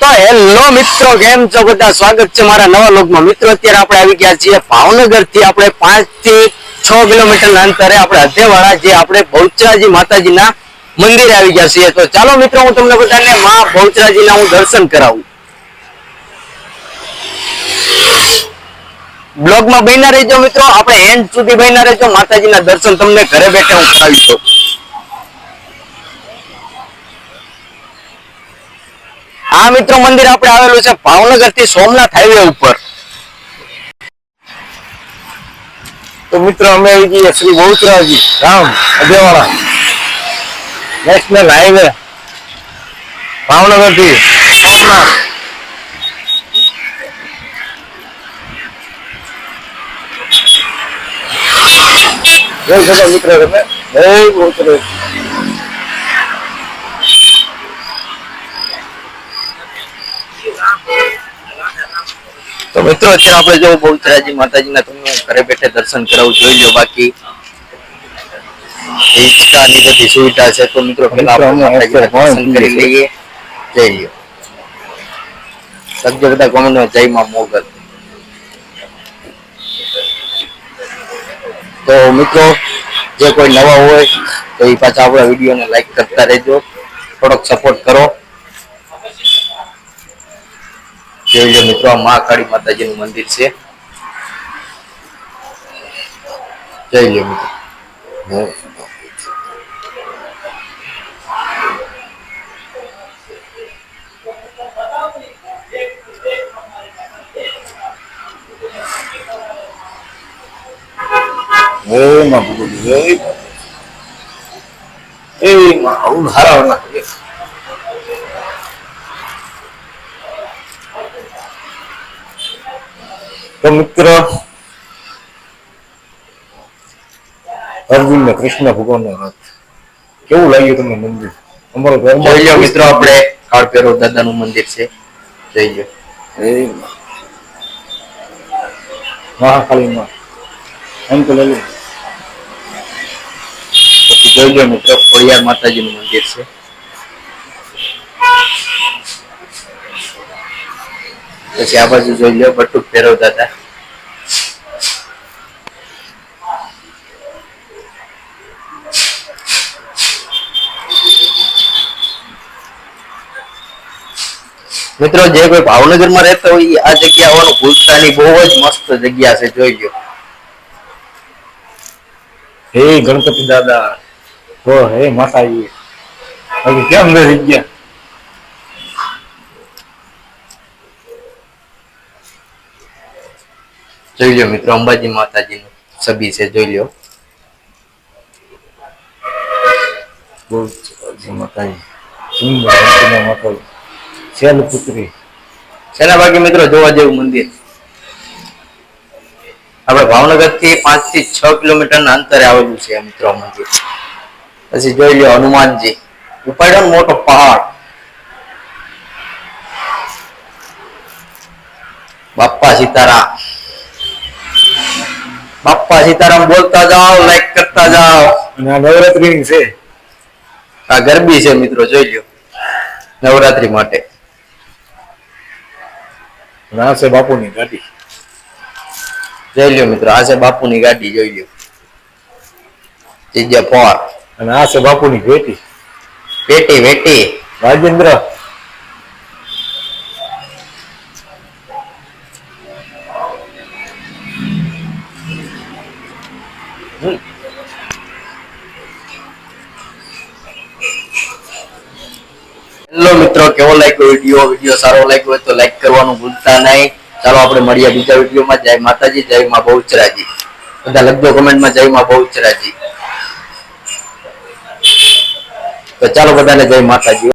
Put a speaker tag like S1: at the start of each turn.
S1: તો હેલો મિત્રો, કેમ છો? બધા સ્વાગત છે મારા નવા લોકમાં મિત્રો, અત્યારે આપણે આવી ગયા છીએ ભાવનગરથી આપણે પાંચથી છ કિલોમીટર ના અંતરે આપણે હદેવાળા જે આપણે બહુચરાજી માતાજીના મંદિરે આવી ગયા છીએ. તો ચાલો મિત્રો, હું તમને બધાને માં બહુચરાજીના હું દર્શન કરાવું. બ્લોગમાં બહેના રહેજો મિત્રો. આપણે એન્ડ સુધી બન્યા રહેજો. માતાજીના દર્શન તમને ઘરે બેઠા હું કરાવી દઉં આ મિત્રો, મંદિર આપણે આવેલું છે ભાવનગરથી સોમનાથ હાઈવે ઉપર.
S2: તો મિત્રો, અમે આવી ગયા શ્રી બહુચરાજી રામ અજેવાળા નેશનલ હાઈવે ભાવનગરથી સોમનાથ. જય સદા મિત્ર, તમે જય બહુચરાજી
S1: તો મિત્રો અત્યારે આપણે જો બહુચરાજી માતાજીના તમને ઘરે બેઠે દર્શન કરાવું જોઈ લો બાકી હિંચકાની બધી સુવિધા છે. તો મિત્રો પેલા આપણે દર્શન કરી લઈએ. જઈ લ્યો. સજ્જ બધા કોમેન્ટમાં જય માં મોગલ. તો મિત્રો જે કોઈ નવા હોય તો એ પાછા આપણા વિડીયોને લાઈક કરતા રહેજો. થોડોક સપોર્ટ કરો. લો મિત્રો આ માતાજી માતાજીનું મંદિર છે.
S2: માં માં આવું હારા ના તો મિત્ર અર્જુન ને કૃષ્ણ ભગવાન નો રથ. કેવું લાગ્યું તમને મંદિર? અમારો ધર્મ
S1: જોઈ લો મિત્રો આપણે કાળપેરો દાદા નું મંદિર છે. જઈ લો.
S2: મહાકાળી માં અંકલ અલી.
S1: પછી જોઈ લો મિત્રો ખોડિયાર માતાજીનું મંદિર છે. પછી આ બાજુ જોઈ લો બટુક ફેરવતા હતા. મિત્રો, જે કોઈ ભાવનગરમાં રહેતા હોય આ જગ્યા આવવાનું ભૂલતા ની બહુ જ મસ્ત જગ્યા છે, જોઈ લો
S2: હે ગણપતિ દાદા, હો, હે માતાજી. કેમ રહી ગયા?
S1: જોઈ લો મિત્રો અંબાજી માતાજીનું છબી છે જોઈ લો
S2: બહુ માતાજી. સુંદર માતાજી. શૈલપુત્રી.
S1: સેના મિત્રો જોવા જેવું મંદિર. આપણે ભાવનગરથી પાંચથી છ કિલોમીટર ના અંતરે આવેલું છે મિત્રો મંદિર. પછી જોઈ લો હનુમાનજી. ઉપાડ્યો મોટો પહાડ. બાપ્પા સીતારામ. બાપ્પા સીતારામ બોલતા જાઓ લાઈક કરતા જાઓ.
S2: નવરાત્રી છે.
S1: આ ગરબી છે મિત્રો જોઈ લો નવરાત્રી માટે.
S2: આ છે બાપુની ગાડી.
S1: જોઈ લ્યો મિત્રો આ છે બાપુની ગાડી જોઈ લ્યો. જગ્યા પોર
S2: અને આ છે બાપુની ભેટી.
S1: પેટી વેટી
S2: રાજેન્દ્ર.
S1: હેલો મિત્રો, કેવો લાગ્યો વીડિયો? વીડિયો સારો લાગ્યો હોય તો લાઈક કરવાનું ભૂલતા નહીં. ચાલો આપણે મળીએ બીજા વિડીયોમાં. જય માતાજી, જય માં બહુચરાજી. બધા લખજો કમેન્ટમાં, જય માં બહુચરાજી. તો ચાલો બધાને જય માતાજી.